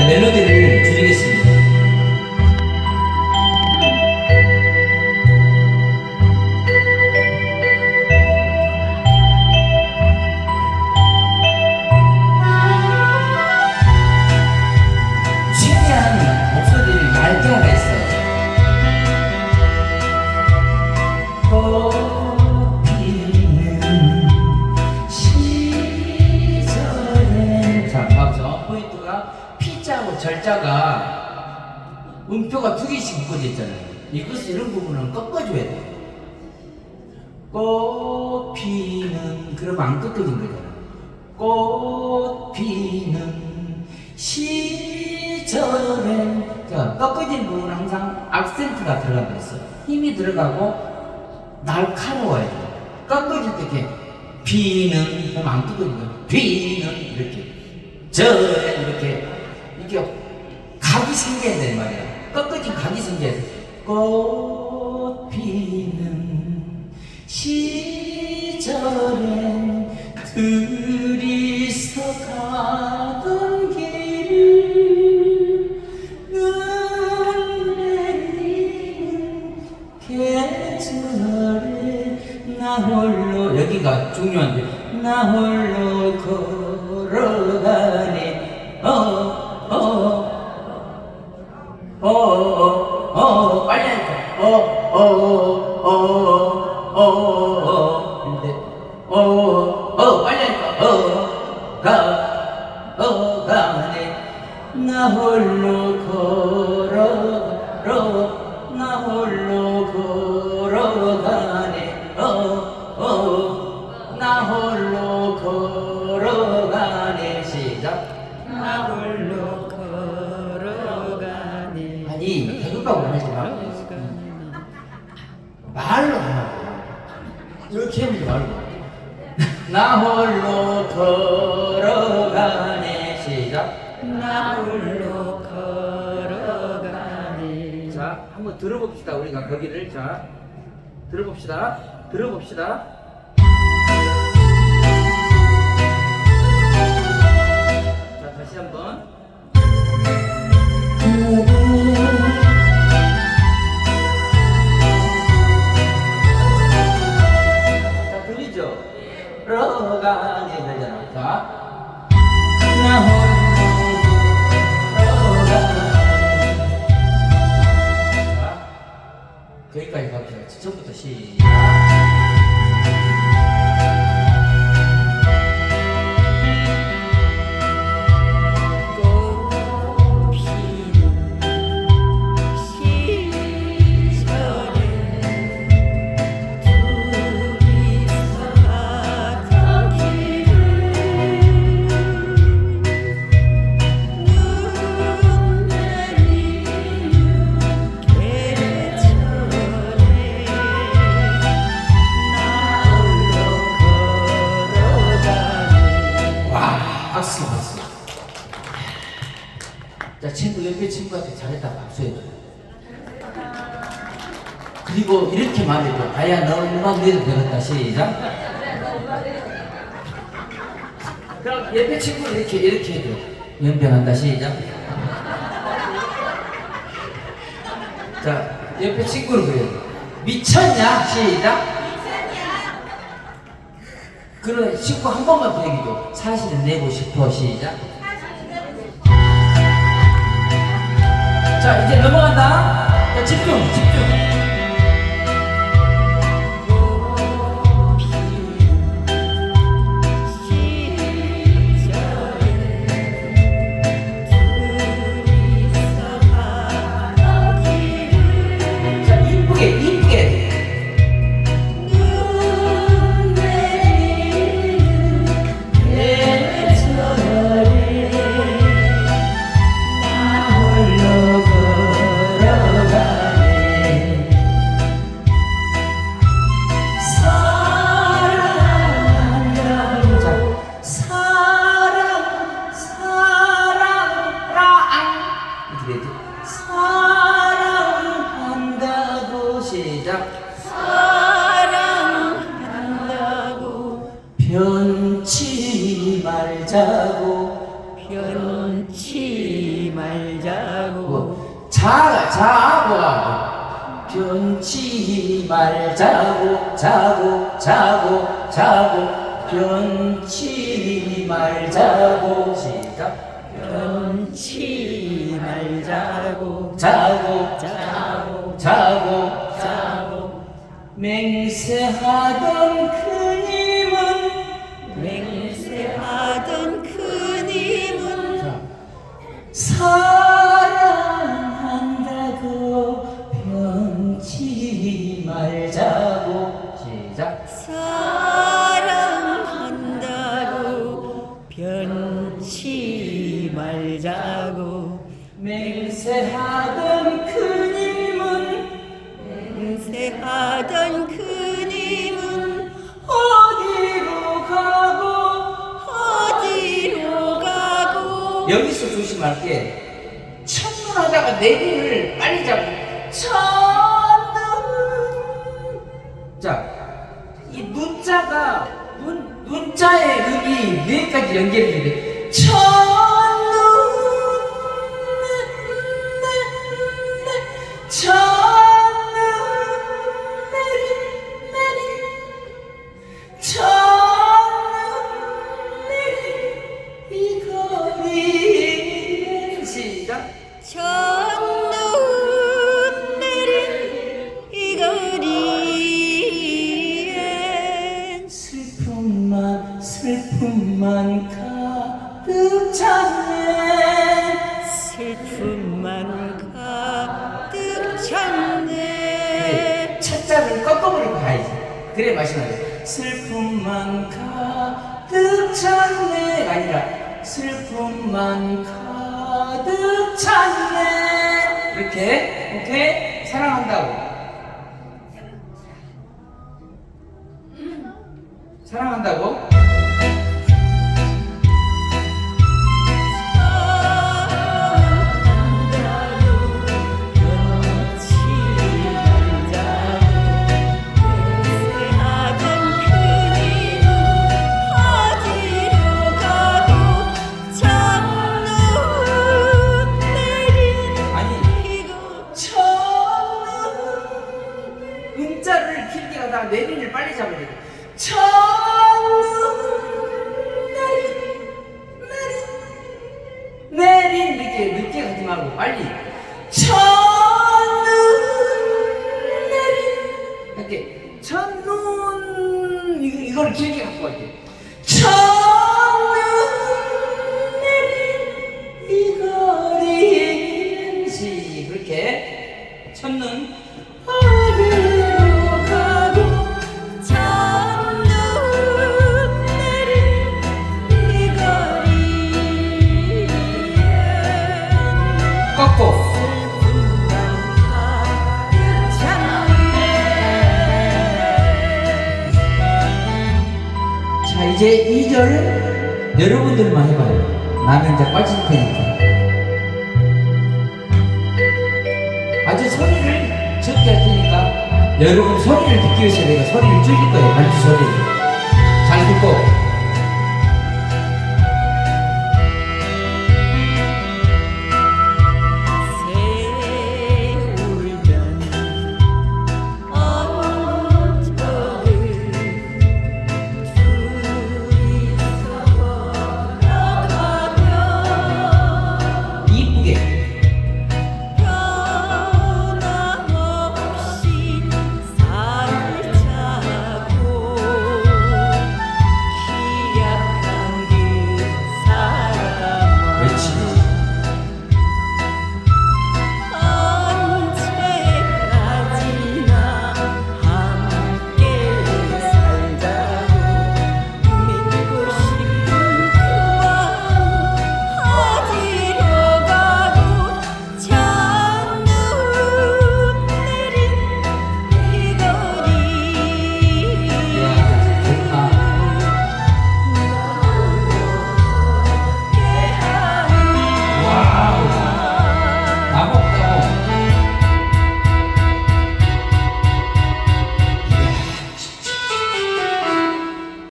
멜로디를 줄이겠습니다. 절자가 음표가 두 개씩 묶어져 있잖아요. 이것을 이런 부분은 꺾어줘야 돼 꽃피는 그러면 안 꺾어진 거잖아 꽃 피는 시절에 자 꺾어진 부분은 항상 악센트가 들어간다 했어 힘이 들어가고 날카로워야 돼. 꺾어질 때 이렇게 비는 그럼 안 꺾어지고 비는 이렇게 절에 이렇게 이렇게 각이 생겨야 돼 말이야. 꺾어진 각이 생겨야 돼. 꽃 피는 시절엔 둘이서 가던 길을 눈 내리는 계절에 나 홀로 여기가 중요한데 나 홀로 어, 빨리 하니까 어어어어어어 하지 말고 나 홀로 걸어가네 시작 나 홀로 걸어가네 자, 한번 들어봅시다. 우리가 거기를 자 들어봅시다. 들어봅시다. 친구, 옆에 친구한테 잘했다 박수해줘. 그리고 이렇게 말해줘. 아야, 너 음악 내도 되겠다. 시작. 그럼 옆에 친구를 이렇게, 이렇게 해줘. 연병한다. 시작. 자, 옆에 친구를 그려. 미쳤냐? 시작. 그런 친구 한 번만 더 얘기해줘. 사실은 내고 싶어. 시작. 자, 이제 넘어간다. 자, 집중, 집중. 말자고. 변치 말자고. 뭐, 자가 자고 뭐? 변치 말자고 자고 자고 자고. 변치 말자고. 시작. 변치 말자고 자고 자고 자고. 자고. 맹세하다. 여기서 조심할 게 첫눈 하다가 내리를 빨리 잡고 첫눈. 자이 눈자가 눈, 눈자의 음이 뇌까지 연결이 돼첫 찼네. 첫자를 꺾어버리고 가야지. 그래 맛이 나요 슬픔만 가득 찼네가 아니라 슬픔만 가득 찼네. 이렇게 오케이 사랑한다고. 사랑한다고 이렇게 늦게 가지 말고 빨리. 첫눈 내린 이렇게 첫눈 이걸 길게 갖고 갈게. 첫눈 내린 이 거리엔 시 그렇게. 첫눈 어디 이제 2절 여러분들만 해봐요. 나는 이제 빠질 테니까. 아주 소리를 적게 할 테니까 여러분 소리를 듣기 위해서 내가 소리를 줄일 거예요. 반주 소리를. 잘 듣고